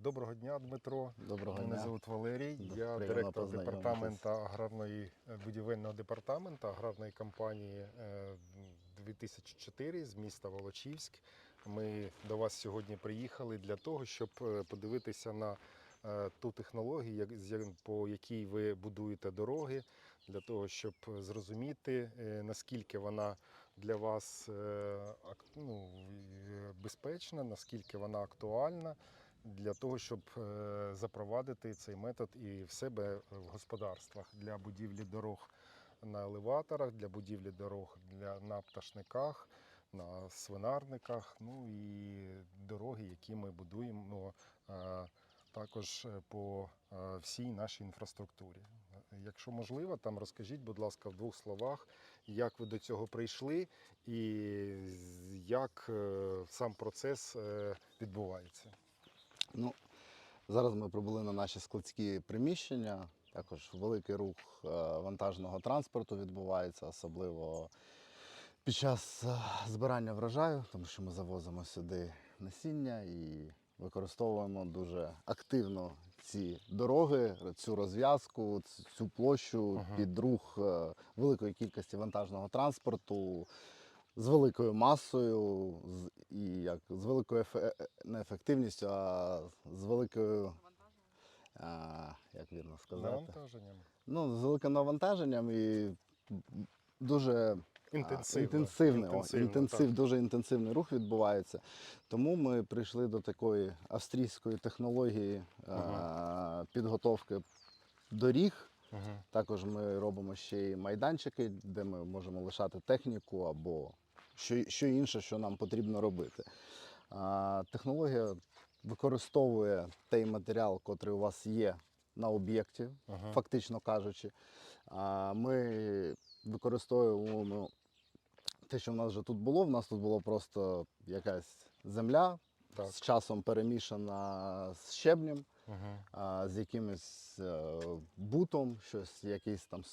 Доброго дня, Дмитро. Доброго Мене дня. звуть Валерій. Дуже Я директор департаменту аграрної е, будівельного департаменту аграрної компанії е, 2004 з міста Волочівськ. Ми до вас сьогодні приїхали для того, щоб е, подивитися на е, ту технологію, по якій ви будуєте дороги, для того, щоб зрозуміти, е, наскільки вона для вас е, ну, е, безпечна, наскільки вона актуальна для того, щоб е, запровадити цей метод і в себе в господарствах для будівлі дорог на елеваторах, для будівлі дорог для, на пташниках, на свинарниках, ну і дороги, які ми будуємо е, також е, по всій нашій інфраструктурі. Якщо можливо, там розкажіть, будь ласка, в двох словах, як ви до цього прийшли і як сам процес відбувається. Ну, зараз ми прибули на наші складські приміщення. Також великий рух е, вантажного транспорту відбувається, особливо під час е, збирання врожаю, тому що ми завозимо сюди насіння і використовуємо дуже активно ці дороги, цю розв'язку, цю площу Ага. під рух е, великої кількості вантажного транспорту. З великою масою, з, і як, з великою ефе- е, не ефективністю, а з великою, а, як вірно сказати, Навантаженням. ну, з великим навантаженням і дуже інтенсивний, о, інтенсив, так. дуже інтенсивний рух відбувається. Тому ми прийшли до такої австрійської технології а, підготовки доріг. Мгм. Також ми робимо ще й майданчики, де ми можемо лишати техніку або що, що інше, що нам потрібно робити. А, технологія використовує той матеріал, який у вас є на об'єкті, Ага. фактично кажучи. А, ми використовуємо те, що в нас вже тут було. В нас тут було просто якась земля, Так. з часом перемішана з щебнем Мгм. а, з якимось е, бутом, щось, якесь там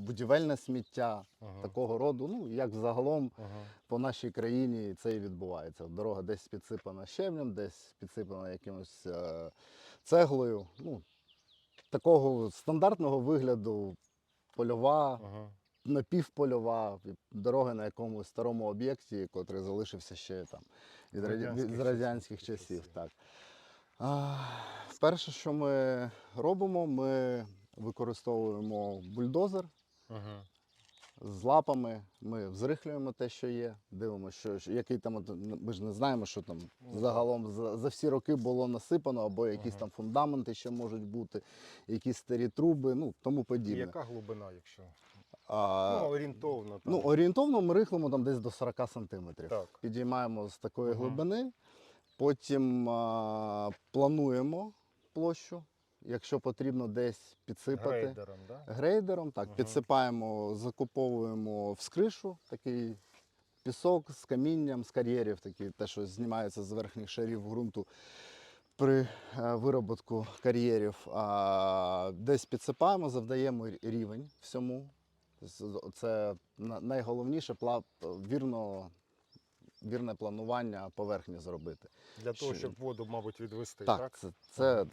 будівельне сміття Ага. такого роду. Ну, як загалом Ага. по нашій країні це і відбувається. Дорога десь підсипана щебнем, десь підсипана якимось е, цеглою. Ну, такого стандартного вигляду польова, Ага. напівпольова, дорога на якомусь старому об'єкті, котрий залишився ще там від. Радянських з радянських часів. часів. Так. А, перше, що ми робимо, ми використовуємо бульдозер Ага. з лапами. Ми взрихлюємо те, що є, дивимося, що, що- який там. ну, Ми ж не знаємо, що там Ну, загалом за, за всі роки було насипано, або якісь там фундаменти ще можуть бути, якісь старі труби, ну тому І подібне. яка глибина, якщо? А, ну, орієнтовно. Там. Ну, орієнтовно ми рихлимо там десь до 40 сантиметрів. Так. Підіймаємо з такої глибини, потім а, плануємо площу, якщо потрібно десь підсипати. Грейдером, да? Грейдером, так, Мгм. підсипаємо, закуповуємо вскришу, такий пісок з камінням, з кар'єрів, такі, те, що знімається з верхніх шарів ґрунту при е, вироботку кар'єрів. Десь підсипаємо, завдаємо рівень всьому. Це найголовніше вірно, вірне планування поверхні зробити. Для того, щоб воду, мабуть, відвести, Так, так? це, це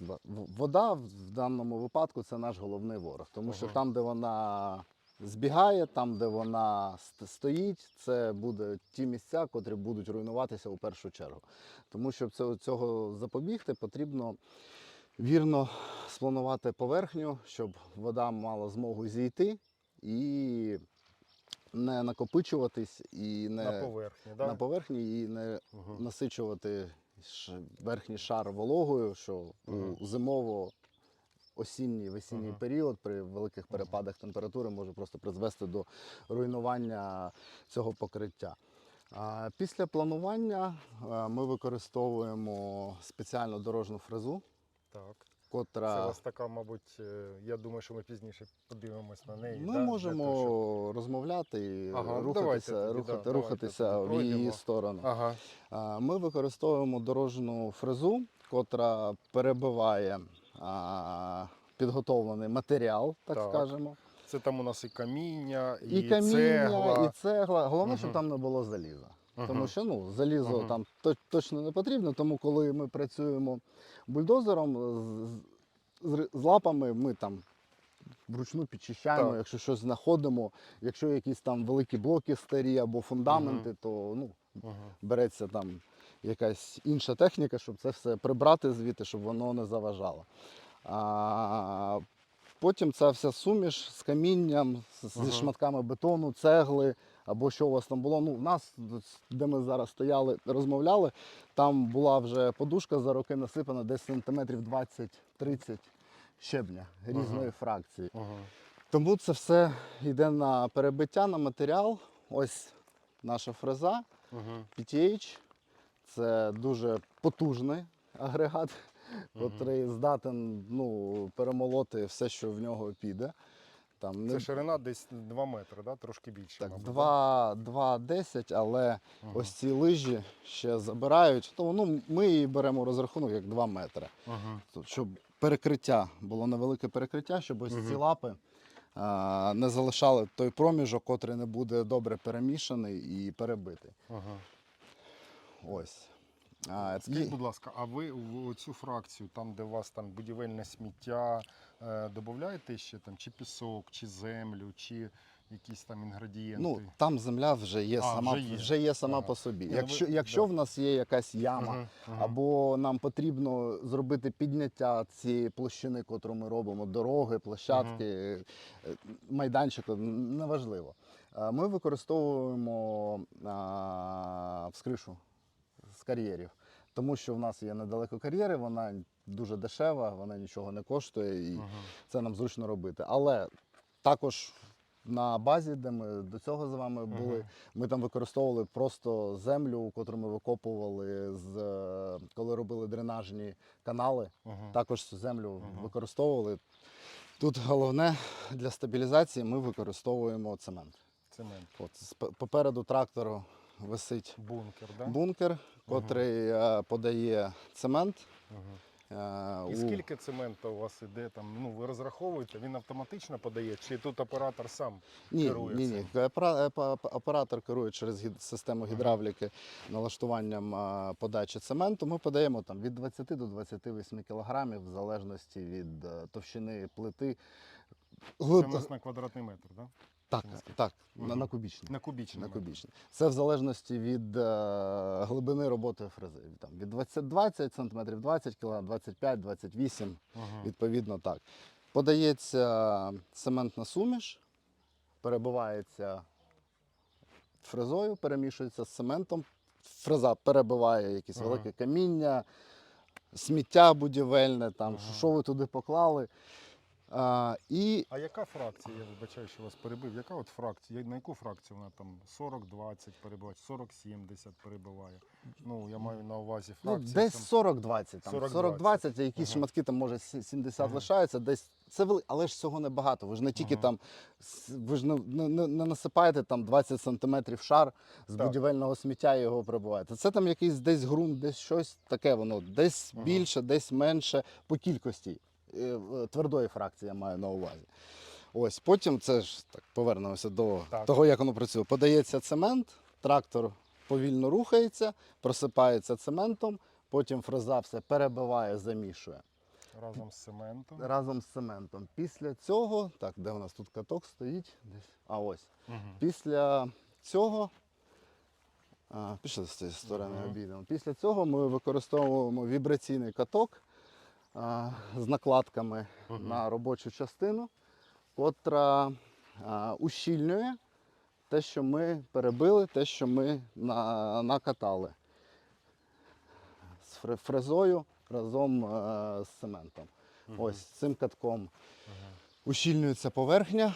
вода в даному випадку це наш головний ворог. Тому що там, де вона збігає, там, де вона стоїть, це буде ті місця, котрі будуть руйнуватися у першу чергу. Тому щоб цього запобігти, потрібно вірно спланувати поверхню, щоб вода мала змогу зійти і не накопичуватись і не На поверхні, да? на поверхні і не Мгм. насичувати верхній шар вологою, що Мгм. у зимово осінній весінній Мгм. період при великих перепадах температури може просто призвести до руйнування цього покриття. Після планування е, ми використовуємо спеціальну дорожню фрезу, Так. Це у котра вас така, мабуть, е, я думаю, що ми пізніше подивимось на неї. ми да? Можемо того, розмовляти і Ага, ну, давайте рухатися, да, рухати, давайте рухатися тоді в її сторону. Ага. Ми використовуємо дорожну фрезу, котра перебиває а, підготовлений матеріал, так, Так. скажемо. Це там у нас і каміння, і, І, каміння, цегла. і цегла. Головне, щоб там не було заліза. Тому що ну, залізо Мгм. там то- точно не потрібно. Тому коли ми працюємо бульдозером з, з, з лапами, ми там вручну підчищаємо, Так. якщо щось знаходимо, якщо якісь там великі блоки старі або фундаменти, то ну, Мгм. береться там якась інша техніка, щоб це все прибрати звідти, щоб воно не заважало. А, потім ця вся суміш з камінням, з- зі Ага. шматками бетону, цегли або що у вас там було. Ну, в нас, де ми зараз стояли, розмовляли, там була вже подушка за роки насипана десь сантиметрів 20-30 щебня різної Ага. фракції. Мгм. Тому це все йде на перебиття, на матеріал. Ось наша фреза. Мгм. PTH це дуже потужний агрегат, який здатен ну, перемолоти все, що в нього піде. Там Це не ширина десь 2 метри, да? трошки більше. так, 2, 2,10, але Мгм. ось ці лижі ще забирають. Тому ну, ми її беремо розрахунок як 2 метри. Мгм. Тут, щоб перекриття було невелике перекриття, щоб ось ці лапи а, не залишали той проміжок, котрий не буде добре перемішаний і перебитий. Ага. Ось. А, Скажіть, будь ласка, а ви в цю фракцію, там, де у вас там будівельне сміття, е, додаєте ще там чи пісок, чи землю, чи якісь там інгредієнти? Ну, там земля вже є А, сама, вже є. вже є сама Ага. по собі. Ну Якщо, ви- якщо да. в нас є якась яма, Мгм, мгм. або нам потрібно зробити підняття цієї площини, котру ми робимо, дороги, площадки, е, майданчику, н- неважливо. Е, Ми використовуємо а, вскришу кар'єрів, тому що в нас є недалеко кар'єри, вона дуже дешева, вона нічого не коштує. І Мгм. це нам зручно робити. Але також на базі, де ми до цього з вами були, Мгм. ми там використовували просто землю, котру ми викопували, з, е, коли робили дренажні канали. Мгм. Також цю землю Мгм. використовували. Тут головне для стабілізації ми використовуємо цемент. Цемент. От, попереду трактору висить Бункер, да? бункер, котрий е, подає цемент. Е, І скільки цементу у вас іде там? Ну, ви розраховуєте, він автоматично подає, чи тут оператор сам? Ні, керує ні, ні. Е, Оператор керує через систему гідравліки налаштуванням подачі цементу. Ми подаємо там від 20 до 28 кілограмів в залежності від товщини плити. Це у нас на квадратний метр, да? Так, так, на, на кубічний. На кубічний. На метр. кубічний. Це в залежності від е, глибини роботи фрези. Там, від 20-20 см, 20 кг, 25, 28 Мгм. Відповідно, так. Подається цементна суміш, перебивається фрезою, перемішується з цементом. Фреза перебиває якісь Ага. велике каміння, сміття будівельне, там, Ага. що ви туди поклали. А, і А яка фракція, я вибачаю, що вас перебив, яка от фракція, на яку фракцію вона там 40-20 перебиває, 40-70 перебиває? Ну, я маю на увазі ну, десь 40-20. Там, 40-20. 40-20, а якісь Ага. шматки там може 70 Ага. лишаються, десь це вели... але ж цього небагато. Ви ж не тільки Ага. там, ви ж не, не, не- не насипаєте там 20 сантиметрів шар з Так. будівельного сміття і його прибуваєте. Це там якийсь десь ґрунт, десь щось таке воно, десь Ага. більше, десь менше по кількості. Е, Твердої фракції я маю на увазі. Ось потім це ж так повернемося до Так. того, як воно працює. Подається цемент, трактор повільно рухається, просипається цементом, потім фреза все перебиває, замішує Разом з цементом. разом з цементом. Після цього, так, де у нас тут каток стоїть? Десь. А ось. Мгм. Після цього. А, пішли з цієї сторони Ага. обійдемо. Після цього ми використовуємо вібраційний каток а, з накладками Мгм. на робочу частину, котра а, ущільнює те, що ми перебили, те, що ми на, накатали з фрезою разом з цементом. Мгм. Ось цим катком Ага. ущільнюється поверхня.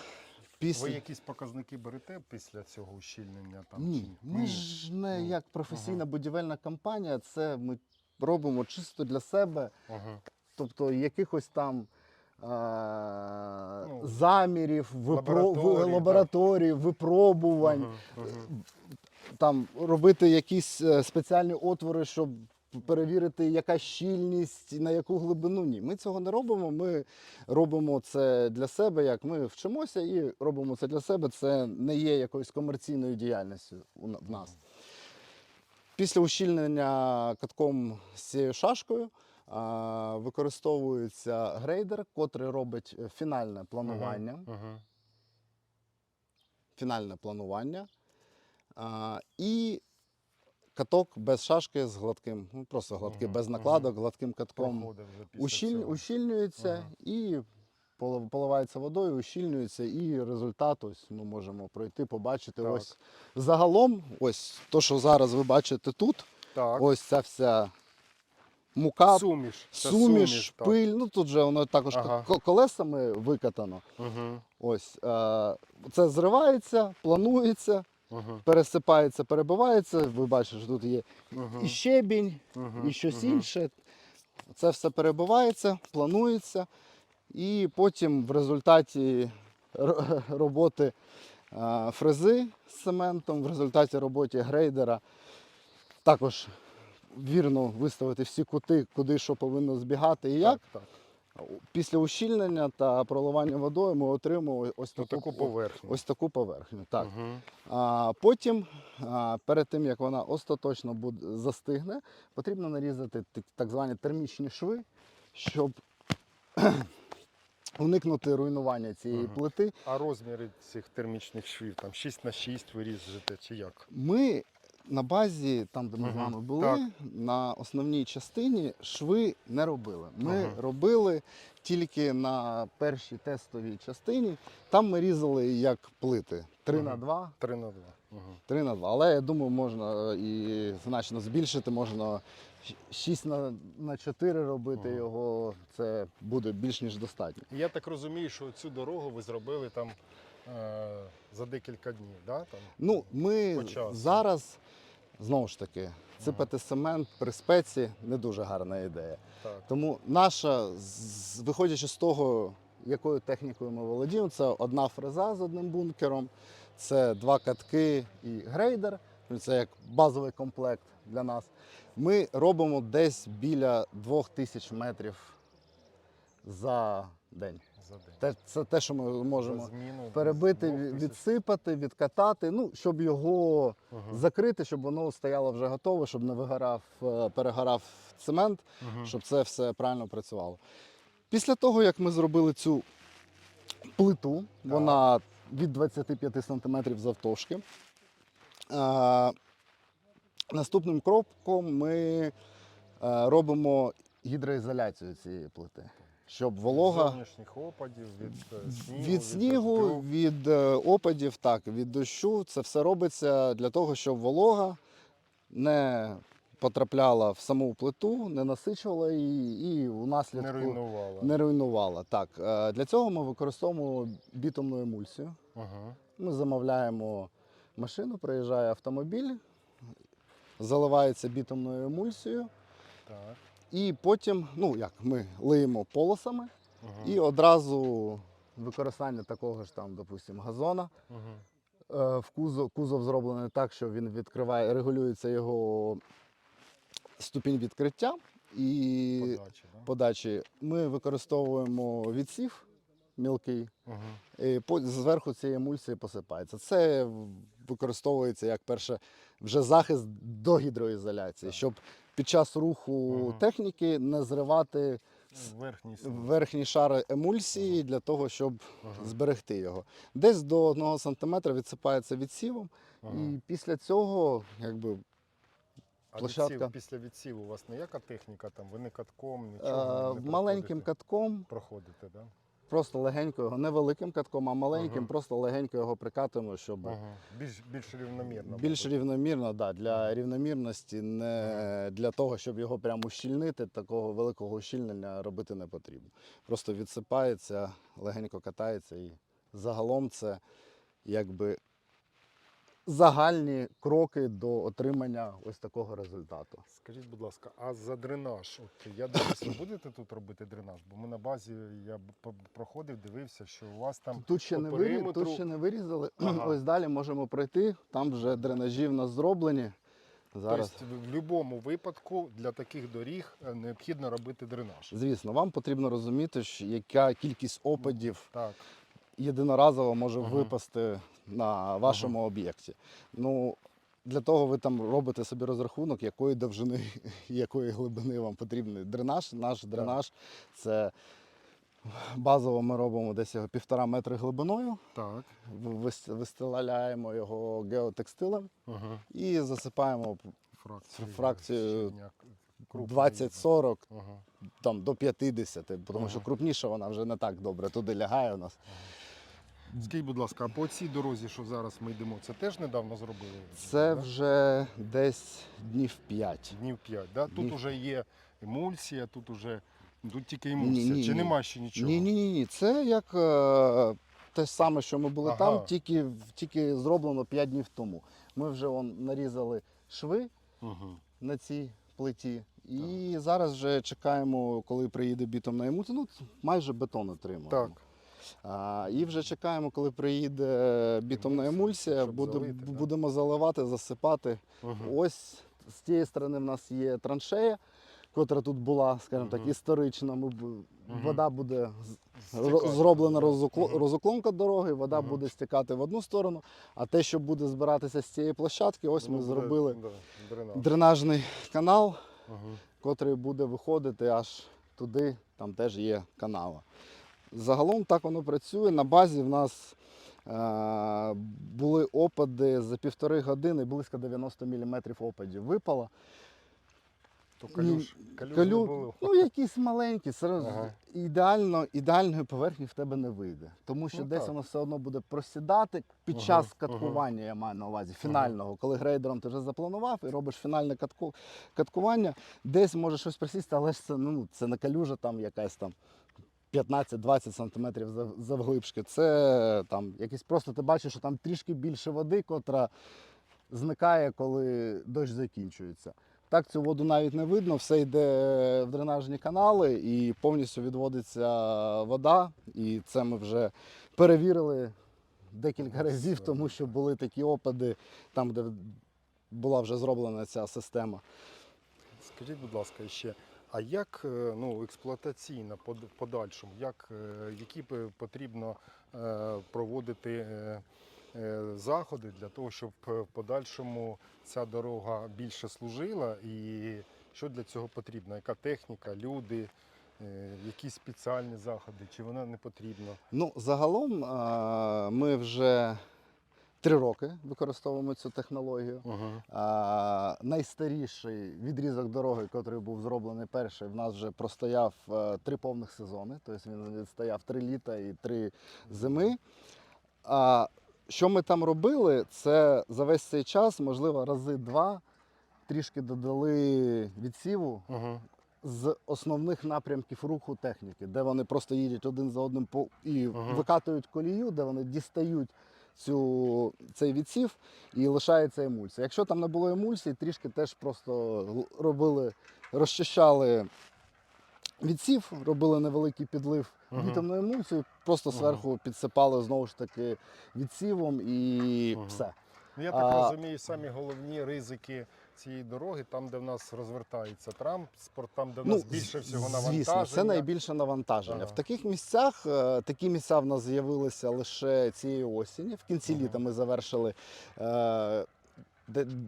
Після... Ви якісь показники берете після цього ущільнення? Там, Ні, ми ж не Ну, як професійна ага. будівельна компанія, це ми робимо чисто для себе, Ага. Тобто якихось там. е, Ну, Замірів, випро... лабораторій, лабораторій, випробувань, ага. там робити якісь е, спеціальні отвори, щоб перевірити, яка щільність, на яку глибину. Ні, ми цього не робимо. Ми робимо це для себе, як ми вчимося і робимо це для себе. Це не є якоюсь комерційною діяльністю в нас. Після ущільнення катком з цією шашкою а, використовується грейдер, котрий робить е, фінальне планування. Угу. Фінальне планування. А, і каток без шашки з гладким, ну просто гладкий, Мгм, без накладок, гладким катком. Ущіль, ущільнюється Ага. і поливається водою, ущільнюється, і результат ось ми можемо пройти, побачити. Так. Ось загалом, ось то, що зараз ви бачите тут, Так. ось ця вся мука, Суміш. Це суміш, так. пиль. Ну тут же воно також Ага. ко- колесами викатано. Угу. Ось е, це зривається, планується, Угу. пересипається, перебивається. Ви бачите, що тут є Угу. і щебінь, і щось інше. Це все перебивається, планується, і потім в результаті ро- роботи а, фрези з цементом, в результаті роботи грейдера також вірно виставити всі кути, куди що повинно збігати і як. Так, так. Після ущільнення та проливання водою ми отримуємо ось таку, таку поверхню. ось таку поверхню. Так. Угу. А потім, а, перед тим як вона остаточно буде, застигне, потрібно нарізати так звані термічні шви, щоб уникнути руйнування цієї Мгм. плити. А розміри цих термічних швів, там 6 на 6 виріжете чи як? Ми на базі, там де ми з Мгм. вами були, Так. на основній частині шви не робили. Ми Мгм. робили тільки на першій тестовій частині. Там ми різали як плити 3 на Мгм. 2 3 на 2. Угу. 3 на 2. Але я думаю, можна і значно збільшити, можна 6 на, на 4 робити Ага. його. Це буде більш ніж достатньо. Я так розумію, що цю дорогу ви зробили там за декілька днів, да? там? Ну, ми зараз знову ж таки сипати цемент при спеці не дуже гарна ідея. Так. Тому наша, виходячи з того, якою технікою ми володіємо, це одна фреза з одним бункером, це два катки і грейдер. Це як базовий комплект для нас. Ми робимо десь біля 2000 метрів за день. За день. Те- Це те, що ми можемо зміну перебити, відсипати, відкатати, ну, щоб його Мгм. закрити, щоб воно стояло вже готове, щоб не вигорав, е, перегорав цемент Мгм. щоб це все правильно працювало. Після того, як ми зробили цю плиту, вона від 25 см завтовшки. е, Наступним кроком ми е, робимо гідроізоляцію цієї плити, щоб волога Зовнішніх опадів, від е, снігу, від снігу, дощу. від е, опадів, так, від дощу. Це все робиться для того, щоб волога не потрапляла в саму плиту, не насичувала її і у наслідку не руйнувало. не руйнувала. Так, е, для цього ми використовуємо бітумну емульсію. Ага. Ми замовляємо машину, приїжджає автомобіль, заливається бітумною емульсією, Так. І потім, ну як, ми лиємо полосами Ага. і одразу використання такого ж там, допустимо, газона. Ага. Е, В кузов, кузов зроблений так, що він відкриває, регулюється його ступінь відкриття і Подачі, да? подачі. Ми використовуємо відсів мілкий, Ага. і по- зверху цієї емульсії посипається. Це використовується як перше вже захист до гідроізоляції, Так. щоб під час руху Мгм. техніки не зривати с- Верхній верхні шари емульсії для того, щоб Ага. зберегти його. Десь до 1 см відсипається відсівом, Ага. і після цього якби А площадка. відсів, після відсіву у вас ніяка техніка, там, ви не катком, е, нічого не маленьким проходите? катком, проходите, да? Просто легенько його, не великим катком, а маленьким, Ага. просто легенько його прикатуємо, щоб Ага. Більш, більш рівномірно. більш мабуть. рівномірно, да, для рівномірності, не для того, щоб його прямо ущільнити, такого великого ущільнення робити не потрібно. Просто відсипається, легенько катається і загалом це якби загальні кроки до отримання ось такого результату. Скажіть, будь ласка, а за дренаж? От я дивлюся, ви будете тут робити дренаж? Бо ми на базі я проходив, дивився, що у вас там Тут ще, по не вирі... Тут ще не вирізали. Ага. Ось далі можемо пройти. Там вже дренажі в нас зроблені. Зараз, Тобто, в будь-якому випадку для таких доріг е, необхідно робити дренаж. звісно, вам потрібно розуміти, що яка кількість опадів Так. єдиноразово може Ага. випасти на вашому об'єкті. Ну, для того ви там робите собі розрахунок, якої довжини якої глибини вам потрібний дренаж. Наш дренаж це базово ми робимо десь його півтора метри глибиною. Так. в- Вистеляємо його геотекстилем Угу. і засипаємо Фракцію. Фракцію 20-40 Угу. там, до 50, тому що Ага. крупніша вона вже не так добре туди лягає у нас. Скажіть, будь ласка, а по цій дорозі, що зараз ми йдемо, це теж недавно зробили? Це Да? вже десь днів 5. Днів 5, да? Тут Днів. вже є емульсія, тут уже тут тільки емульсія. ні, Чи ні. нема ще нічого? Ні, ні, ні, ні. Це як е, те ж саме, що ми були Ага. там, тільки, тільки зроблено 5 днів тому. Ми вже он, нарізали шви Угу. на цій плиті. І зараз вже чекаємо, коли приїде бітумна емульсія. Ну, майже бетон отримуємо. Так. І вже чекаємо, коли приїде бітумна Емульсія, емульсія, будемо заливати, засипати. Ось з цієї сторони в нас є траншея, котра тут була, скажімо так, історична. Ми, Вода буде зроблена розукло- розуклонка дороги, вода буде стікати в одну сторону, а те, що буде збиратися з цієї площадки, ось Ну, ми зробили Да, дренажний канал, котрий буде виходити аж туди, там теж є канава. Загалом так воно працює. На базі в нас е, були опади за півтори години, близько 90 мм опадів випало. То калюш, калюш не було. ну якісь маленькі, серйозно, Ага. ідеально, ідеальної поверхні в тебе не вийде. Тому що Ну, десь так. воно все одно буде просідати під Ага, час ага. каткування, я маю на увазі, фінального, коли грейдером ти вже запланував і робиш фінальне катку, каткування, десь може щось просісти, але ж це, ну, це не калюжа там якась там. 15-20 сантиметрів зав- завглибшки. Це там якісь просто ти бачиш, що там трішки більше води, котра зникає, коли дощ закінчується. Так цю воду навіть не видно, все йде в дренажні канали і повністю відводиться вода. І це ми вже перевірили декілька разів, тому що були такі опади там, де була вже зроблена ця система. Скажіть, будь ласка, ще, а як е, ну, експлуатаційно подальшому, як, е, які потрібно е, проводити заходи для того, щоб в подальшому ця дорога більше служила? І що для цього потрібно? Яка техніка, люди, якісь спеціальні заходи, чи вона не потрібна? Ну, загалом ми вже три роки використовуємо цю технологію. Угу. А, найстаріший відрізок дороги, який був зроблений перший, в нас вже простояв е, три повних сезони, тобто він відстояв три літа і три зими. А, що ми там робили, це за весь цей час, можливо, рази два трішки додали відсіву Угу. з основних напрямків руху техніки, де вони просто їдуть один за одним по і Ага. викатують колію, де вони дістають цю, цей відсів і лишається емульсія. Якщо там не було емульсії, трішки теж просто робили, розчищали відсів, робили невеликий підлив Ага. вітамну емульсію, просто зверху підсипали знову ж таки відсівом і Ага. все. Ну, я так А- розумію, самі головні ризики цієї дороги, там, де в нас розвертається транспорт, там, де в нас більше всього навантаження. Ну, Звісно, це найбільше навантаження. Ага. В таких місцях е, такі місця в нас з'явилися лише цієї осені. В кінці Ага. літа ми завершили е,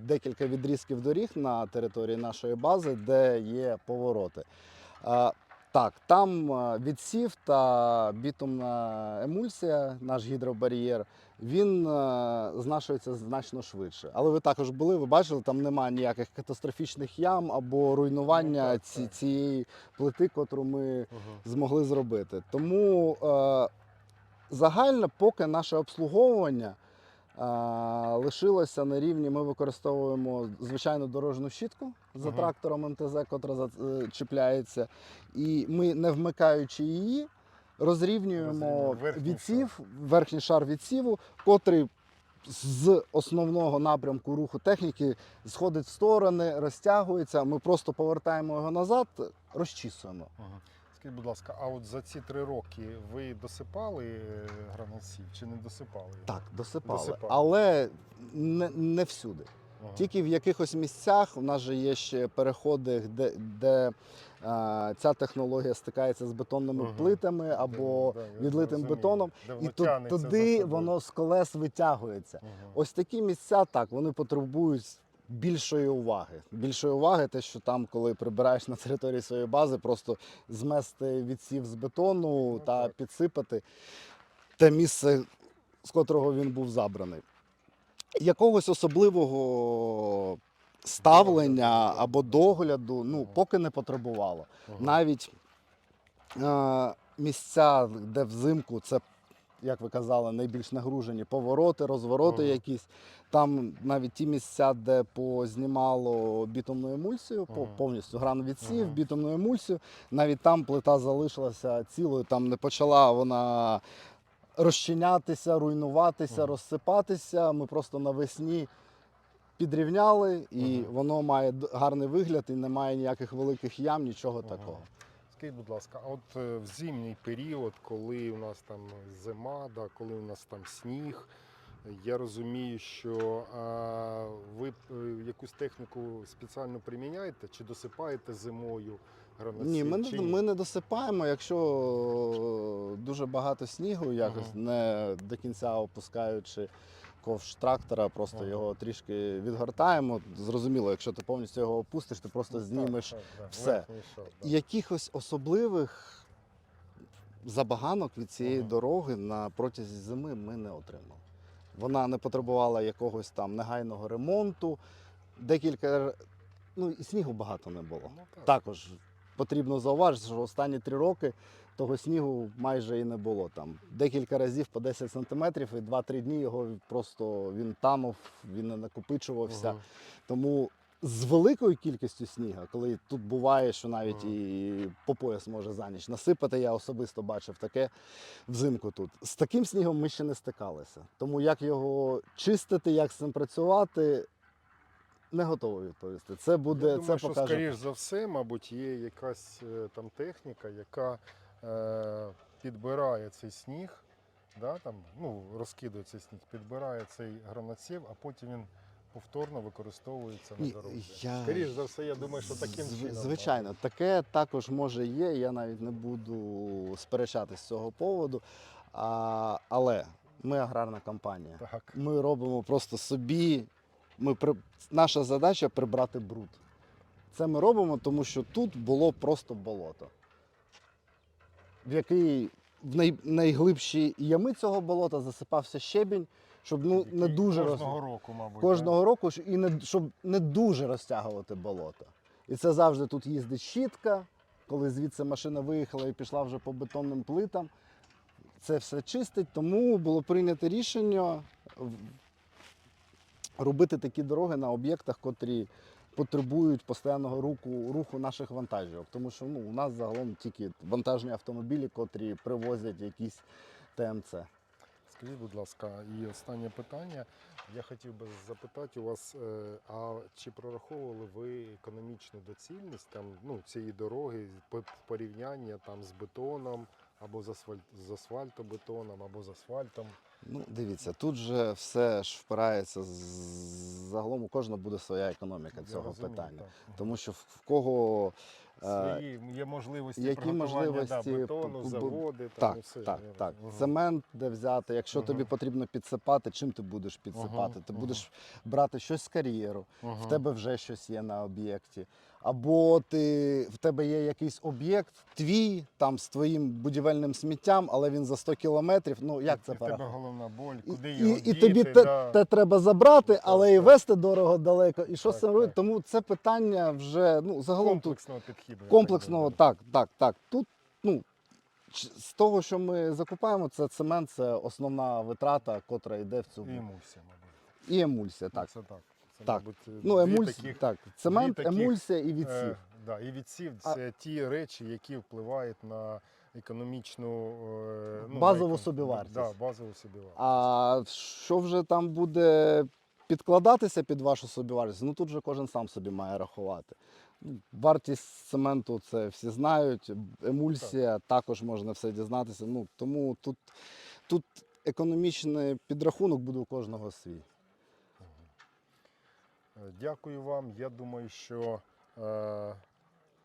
декілька відрізків доріг на території нашої бази, де є повороти. Е, так, там е, відсів та бітумна емульсія, наш гідробар'єр, він е, знашується значно швидше. Але ви також були, ви бачили, там немає ніяких катастрофічних ям або руйнування Ну, так, ці, цієї плити, котру ми Мгм. змогли зробити. Тому е, загально, поки наше обслуговування е, лишилося на рівні, ми використовуємо звичайну дорожню щітку за Ага. трактором МТЗ, котра е, чіпляється, і ми, не вмикаючи її, розрівнюємо верхній відсів, верхній шар відсіву, котрий з основного напрямку руху техніки сходить в сторони, розтягується. Ми просто повертаємо його назад, розчісуємо. Ага. Скажіть, будь ласка, а от за ці три роки ви досипали е, гранатсів чи не досипали? Так, досипали. Досипали. Але не, не всюди. Ага. Тільки в якихось місцях у нас же є ще переходи, де, де е, ця технологія стикається з бетонними Мгм. плитами або Да, відлитим бетоном, і воно ту- тягнеться за туди воно з колес витягується. Ага. Ось такі місця так, вони потребують більшої уваги. Більшої уваги, те, що там, коли прибираєш на території своєї бази, просто змести відсів з бетону та так. підсипати те місце, з котрого він був забраний. Якогось особливого ставлення або догляду ну, поки не потребувало. Ага. Навіть е, місця, де взимку це, як ви казали, найбільш нагружені повороти, розвороти Ага. якісь. Там навіть ті місця, де познімало бітумну емульсію, Ага. повністю повністю гран відсів, Ага. бітумну емульсію, навіть там плита залишилася цілою, там не почала вона розчинятися, руйнуватися, розсипатися. Ми просто навесні підрівняли, і воно має гарний вигляд і немає ніяких великих ям, нічого такого. Скажіть, будь ласка, а от е, в зимній період, коли у нас там зима, да, коли у нас там сніг, я розумію, що а, ви е, якусь техніку спеціально приміняєте чи досипаєте зимою гранатсів? Ні, ми, не, ми не досипаємо, якщо е, дуже багато снігу, якось Ага. не до кінця опускаючи ковш трактора, просто Ага. його трішки відгортаємо. Зрозуміло, якщо ти повністю його опустиш, ти просто Ну, так, знімеш так, да, все. шар, якихось особливих забаганок від цієї Ага. дороги на протязі зими ми не отримали. Вона не потребувала якогось там негайного ремонту. Декілька ну і снігу багато не було. Ну, так. Також потрібно зауважити, що останні три роки того снігу майже і не було. Там декілька разів по 10 сантиметрів, і 2-3 дні його просто він танув, він не накопичувався. Ага. Тому з великою кількістю снігу, коли тут буває, що навіть Ага. і по пояс може за ніч насипати, я особисто бачив таке взимку тут. З таким снігом ми ще не стикалися. Тому як його чистити, як з цим працювати, не готовий відповісти. Це буде, Я думаю, це що, покаже. скоріш за все, мабуть, є якась е, там техніка, яка е, підбирає цей сніг, да, там, ну, розкидує цей сніг, підбирає цей гранатсів, а потім він повторно використовується на дорозі. я- Скоріш за все, я думаю, що таким Зв- чином. Звичайно, таке також може є. Я навіть не буду сперечатись з цього поводу. А, але ми аграрна компанія. Так. Ми робимо просто собі. Ми при... Наша задача прибрати бруд. Це ми робимо, тому що тут було просто болото. В який в най... найглибші ями цього болота засипався щебінь, щоб ну, не дуже роз... Кожного року, мабуть. кожного року і не щоб не дуже розтягувати болото. І це завжди тут їздить щітка. Коли звідси машина виїхала і пішла вже по бетонним плитам, це все чистить. Тому було прийнято рішення робити такі дороги на об'єктах, котрі потребують постійного руху, руху наших вантажівок. Тому що ну, у нас загалом тільки вантажні автомобілі, котрі привозять якісь ТМЦ. Скажіть, будь ласка, і останнє питання. Я хотів би запитати у вас, е, а чи прораховували ви економічну доцільність там, ну, цієї дороги по- порівняння там, з бетоном, або з, асфальт, з асфальтобетоном, або з асфальтом? Ну, дивіться, тут же все ж впирається з- загалом у кожного буде своя економіка Я цього розумію, питання. так. Тому що в в кого е, Свої є можливості які приготування можливості да, бетону, заводи, там, так, і все. так, я так. розумію. Цемент де взяти. Якщо Мгм. тобі потрібно підсипати, чим ти будеш підсипати? Ти мгм. будеш брати щось з кар'єру, в тебе вже щось є на об'єкті. Або ти, в тебе є якийсь об'єкт твій, там з твоїм будівельним сміттям, але він за 100 кілометрів. Ну як це І в тебе головна боль, І, куди і, його і діти, тобі те, да. те треба забрати, але і вести дорого далеко. І що з Так, цим робити? так. Тому це питання вже ну загалом тут комплексного я так комплексного. думаю. Так, так, так. Тут ну ч- з того, що ми закупаємо, це цемент, це основна витрата, котра йде в цю І емульсія, мабуть. і емульсія. Так, Це так. Це, Так. мабуть, ну дві таких, так, цемент, таких, емульсія і е, відсів. да, і відсів А- це ті речі, які впливають на економічну е, ну, Базову на собівартість. Да, базову собівартість. А що вже там буде підкладатися під вашу собівартість, ну тут вже кожен сам собі має рахувати. Ну, Вартість цементу це всі знають, емульсія також можна все дізнатися. Ну, тому тут, тут економічний підрахунок буде у кожного свій. Дякую вам. Я думаю, що е,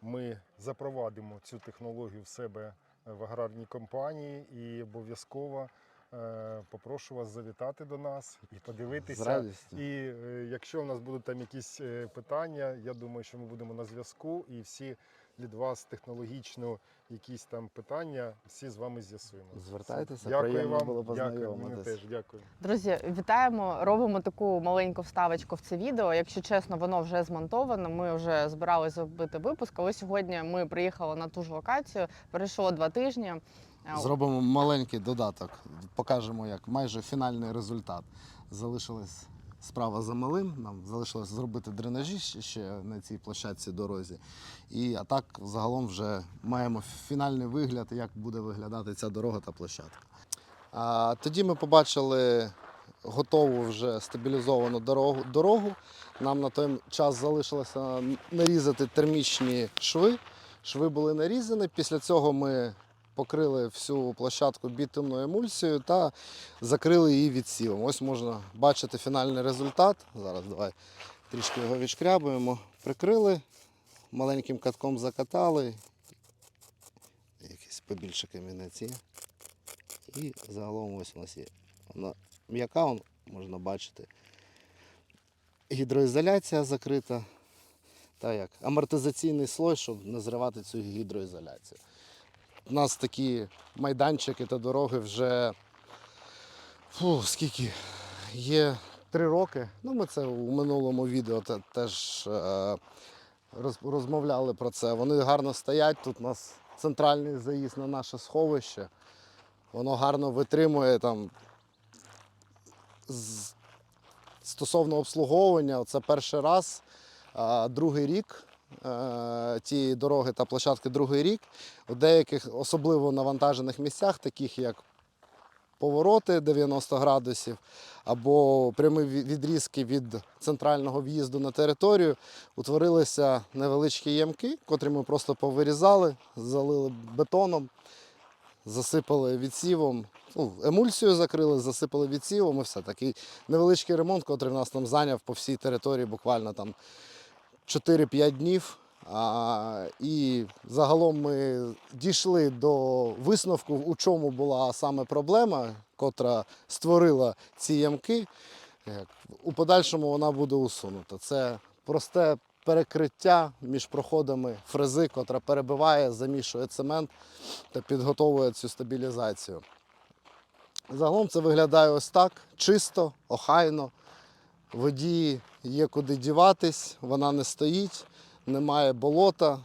ми запровадимо цю технологію в себе в аграрній компанії і обов'язково е, попрошу вас завітати до нас і подивитися. І е, якщо в нас будуть там якісь питання, я думаю, що ми будемо на зв'язку і всі від вас технологічно якісь там питання, всі з вами з'ясуємо. Звертайтеся, Дякую приємно вам. було Дякую, мені познайомитись. теж дякую. Друзі, вітаємо! Робимо таку маленьку вставочку в це відео. Якщо чесно, воно вже змонтовано. Ми вже збиралися зробити випуск, але сьогодні ми приїхали на ту ж локацію. Перейшло два тижні. Е, Зробимо маленький додаток, покажемо як майже фінальний результат. Залишилась справа за малим. Нам залишилось зробити дренажі ще на цій площадці дорозі. І а так загалом вже маємо фінальний вигляд, як буде виглядати ця дорога та площадка. А, тоді ми побачили готову вже стабілізовану дорогу. дорогу. Нам на той час залишилося нарізати термічні шви. Шви були нарізані. Після цього ми покрили всю площадку бітумною емульсією та закрили її відсілом. Ось можна бачити фінальний результат. Зараз давай трішки його відшкрябуємо. Прикрили, маленьким катком закатали. Якийсь побільше камінець є. І загалом ось у нас є. Вона м'яка, можна бачити. Гідроізоляція закрита. Та як амортизаційний слой, щоб не зривати цю гідроізоляцію. У нас такі майданчики та дороги вже фу, скільки є три роки. Ну, ми це у минулому відео теж е, розмовляли про це. Вони гарно стоять. Тут у нас центральний заїзд на наше сховище. Воно гарно витримує там. Стосовно обслуговування, це перший раз, другий рік е, тієї дороги та площадки другий рік. У деяких особливо навантажених місцях, таких як повороти 90 градусів або прямі відрізки від центрального в'їзду на територію, утворилися невеличкі ямки, котрі ми просто повирізали, залили бетоном, засипали відсівом. Ну, емульсію закрили, засипали відсівом і все. Такий невеличкий ремонт, котрий в нас там зайняв по всій території буквально там 4-5 днів. А, і загалом ми дійшли до висновку, у чому була саме проблема, котра створила ці ямки. У подальшому вона буде усунута. Це просте перекриття між проходами фрези, котра перебиває, замішує цемент та підготовує цю стабілізацію. Загалом це виглядає ось так: чисто, охайно. Воді є куди діватись, вона не стоїть, немає болота,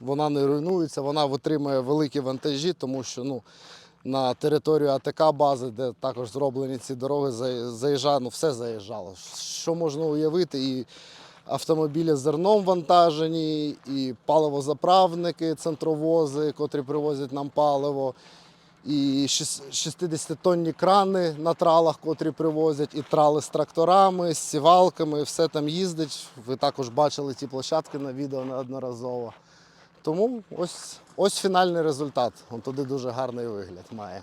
вона не руйнується, вона витримує великі вантажі, тому що ну, на територію АТК бази, де також зроблені ці дороги, за- заїжджає, ну все заїжджало. Що можна уявити? І автомобілі з зерном вантажені, і паливозаправники, центровози, котрі привозять нам паливо, і 60-тонні крани на тралах, котрі привозять, і трали з тракторами, з сівалками, все там їздить. Ви також бачили ці площадки на відео неодноразово. Тому ось, ось фінальний результат. Он туди дуже гарний вигляд має.